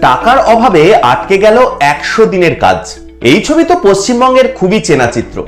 টাকার অভাবে আটকে গেল একশো দিনের কাজ। এই ছবি তো পশ্চিমবঙ্গের খুবই চেনা চিত্র।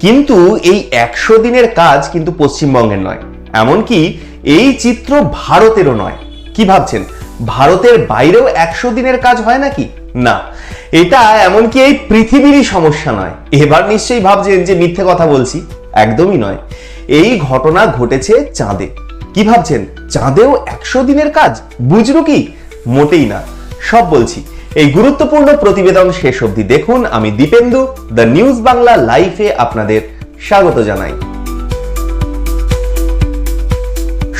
কিন্তু এই একশো দিনের কাজ কিন্তু পশ্চিমবঙ্গের নয়। এমনকি এই চিত্র ভারতেরও নয়। কি ভাবছেন, ভারতের বাইরেও একশো দিনের কাজ হয় নাকি? না, এটা এমনকি এই পৃথিবীরই সমস্যা নয়। এবার নিশ্চয়ই ভাবছেন যে মিথ্যে কথা বলছি। একদমই নয়। এই ঘটনা ঘটেছে চাঁদে। কি ভাবছেন, চাঁদেও একশো দিনের কাজ? বুঝলো কি? মোটেই না। সব বলছি। এই গুরুত্বপূর্ণ প্রতিবেদন শেষ অবধি দেখুন। আমি দীপেন্দু দ্য নিউজ বাংলা লাইফে আপনাদের স্বাগত জানাই।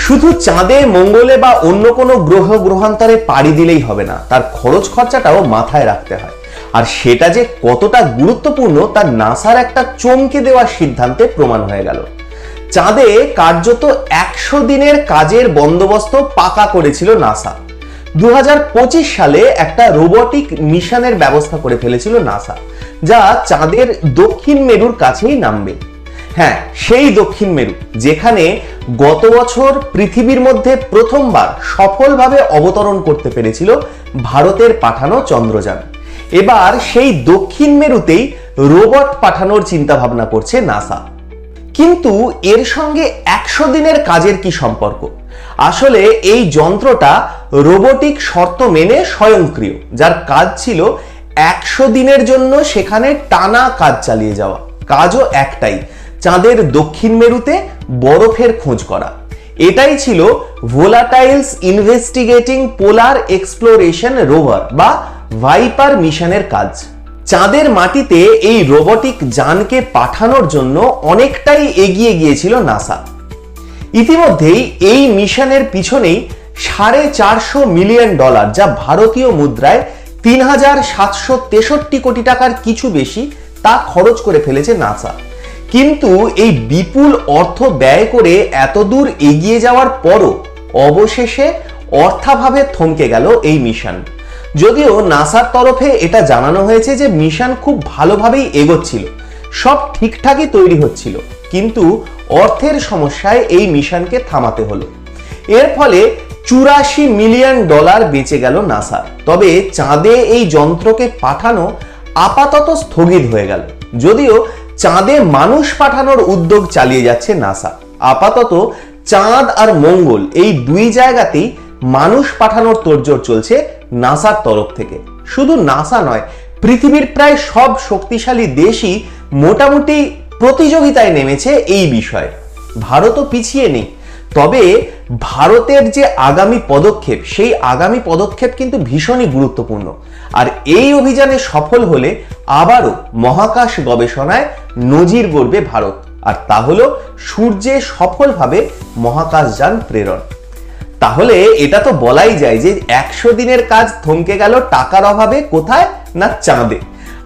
শুধু চাঁদে, মঙ্গলে বা অন্য কোনো গ্রহ গ্রহান্তরে পাড়ি দিলেই হবে না, তার খরচ খরচাটাও মাথায় রাখতে হয়। আর সেটা যে কতটা গুরুত্বপূর্ণ তার নাসার একটা চমকে দেওয়ার সিদ্ধান্তে প্রমাণ হয়ে গেল। চাঁদে কার্যত একশো দিনের কাজের বন্দোবস্ত পাকা করেছিল নাসা। দু হাজার পঁচিশ সালে একটা রোবটিক মিশনের ব্যবস্থা করে ফেলেছিল নাসা, যা চাঁদের দক্ষিণ মেরুর কাছেই নামবে। হ্যাঁ সেই দক্ষিণ মেরু, যেখানে গত বছর পৃথিবীর মধ্যে প্রথমবার সফলভাবে অবতরণ করতে পেরেছিল ভারতের পাঠানো চন্দ্রযান। এবার সেই দক্ষিণ মেরুতেই রোবট পাঠানোর চিন্তা ভাবনা করছে নাসা। কিন্তু এর সঙ্গে একশো দিনের কাজের কি সম্পর্ক? আসলে এই যন্ত্রটা রোবোটিক শর্ত মেনে স্বয়ংক্রিয়, যার কাজ ছিল একশো দিনের জন্য সেখানে টানা কাজ চালিয়ে যাওয়া, কাজও একটাই, চাঁদের দক্ষিণ মেরুতে বরফের খোঁজ করা। এটাই ছিল volatiles investigating polar exploration rover বা ভাইপার মিশনের কাজ। চাঁদের মাটিতে এই রোবটিক যানকে পাঠানোর জন্য অনেকটাই এগিয়ে গিয়েছিল নাসা। ইতিমধ্যেই এই মিশনের পিছনেই সাড়ে চারশো মিলিয়ন ডলার, যা ভারতীয় মুদ্রায় তিন হাজার সাতশো তেষট্টি কোটি টাকার কিছু বেশি তা খরচ করে ফেলেছে নাসা। কিন্তু এই বিপুল অর্থ ব্যয় করে এতদূর এগিয়ে যাওয়ার পরও অবশেষে অর্থাভাবে থমকে গেল এই মিশন। যদিও নাসার তরফে এটা জানানো হয়েছে যে মিশন খুব ভালোভাবেই এগোচ্ছিল, সব ঠিকঠাকই তৈরি হচ্ছিল। কিন্তু অর্থের সমস্যায় এই মিশনকে থামাতে হলো। এর ফলে চুরাশি মিলিয়ন ডলার বেঁচে গেল নাসার। তবে চাঁদে এই যন্ত্রকে পাঠানো আপাতত স্থগিত হয়ে গেল। যদিও চাঁদে মানুষ পাঠানোর উদ্যোগ চালিয়ে যাচ্ছে নাসা। আপাতত চাঁদ আর মঙ্গল এই দুই জায়গাতেই মানুষ পাঠানোর তোড়জোড় চলছে নাসার তরফ থেকে। শুধু নাসা নয়, পৃথিবীর প্রায় সব শক্তিশালী দেশই মোটামুটি প্রতিযোগিতায় নেমেছে এই বিষয়ে। ভারতও পিছিয়ে নেই। তবে ভারতের যে আগামী পদক্ষেপ, সেই আগামী পদক্ষেপ কিন্তু ভীষণই গুরুত্বপূর্ণ। আর এই অভিযানে সফল হলে আবারও মহাকাশ গবেষণায় নজির গড়বে ভারত। আর তা হলো সূর্যে সফলভাবে মহাকাশযান প্রেরণ। তাহলে এটা তো বলাই যায় যে একশো দিনের কাজ থমকে গেল, টাকার অভাবে কোথায় না চাঁদে।